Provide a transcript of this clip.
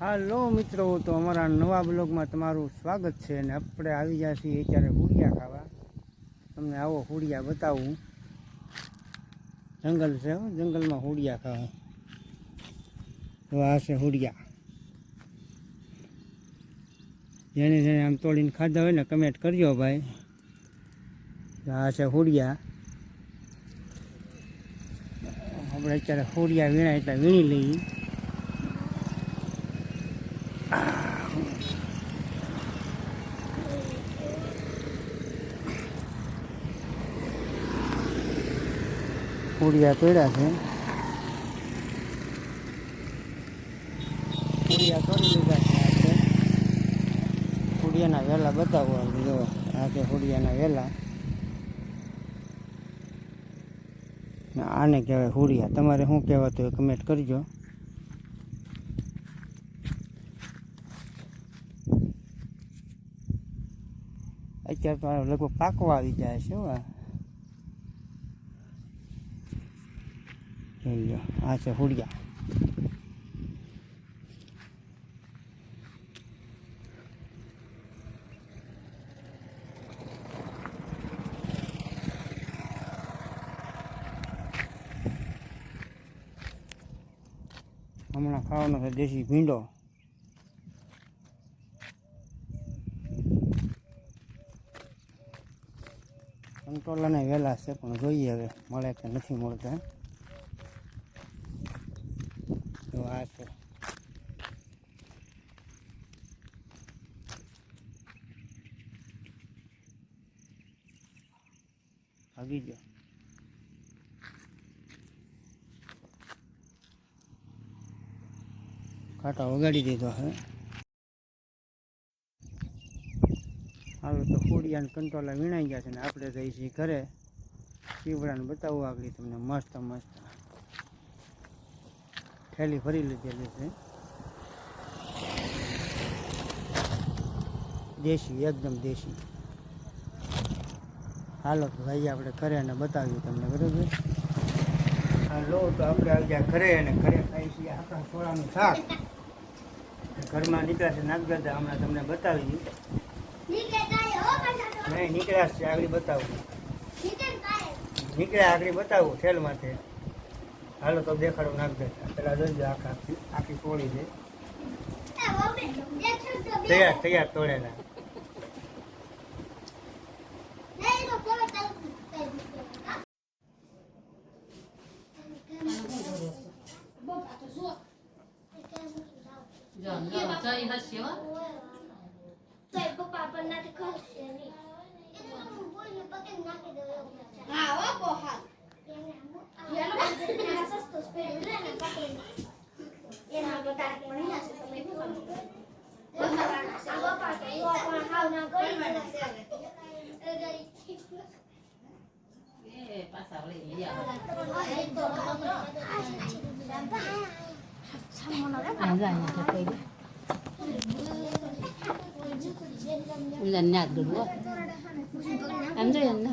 હાલો મિત્રો, તો અમારા નવા બ્લોગમાં તમારું સ્વાગત છે અને આપણે આવી ગયા છીએ અત્યારે હુડિયા ખાવા. તમને આવો હુડિયા બતાવું. જંગલ છે જંગલમાં હુડિયા ખાવા. તો આ છે હુડિયા. જેને જેને આમ તોડીને ખાધા હોય ને કમેન્ટ કરજો ભાઈ. આ છે હુડિયા. આપણે અત્યારે હુડિયા વીણાય એટલે વીણી લઈએ. પૂડિયા તોડ્યા છે. પૂડિયા તોડી લીધા છે વેલા બતાવો જો આ છે પૂડિયાના વેલા. આને કહેવાય હુડિયા તમારે શું કહેવાતું હોય કમેન્ટ કરજો. અત્યારે તો લગભગ પાકવા આવી જાય છે લો આ છે હુડિયા હમણાં ખાવાનો છે દેશી ભીંડો કંટ્રોલને વહેલા છે પણ જોઈએ હવે મળે કે નથી મળતા તો આ છે. ગયો. કાંટા વગાડી દીધો હે. હાલો તો ફૂડિયાને કંટ્રોલા વીણાઈ ગયા છે ને આપણે જઈ છીએ ઘરે. શિવડાને બતાવવું આગળ તમને મસ્ત મસ્ત. થેલી ભરી લીધેલી છે. દેશી એકદમ દેશી. હાલો તો ભાઈ આપણે ઘરે અને બતાવીએ તમને બરોબર? હાલો તો આપણે આવી ગયા ઘરે અને ઘરે ખાઈ છીએ આપણા સોળાનું શાક. ઘરમાં નીકળ્યા છે નાગદાદા હમણાં તમને બતાવી નહીં નીકળ્યા છે આગળ બતાવું. નીકળ્યા આગળ બતાવું ઠેલ માથે હાલો, તો દેખાડો નાગદાદા પેલા જોઈ આખા, આખી તોડી છે. તૈયાર તૈયાર, તોડેલા. પપ્પા પણ નથી ખસે નહીં બોલીને પગે નાખી દઉં એવું છે હા હો બહુ હાલ એનો સસ્તો સ્પેડ લે ને પકડીને એના બધા પણ અહીંયા છે તમે શું બતાવવાના છે આ પપ્પા તો યો પણ હાવ ના ગળી એમને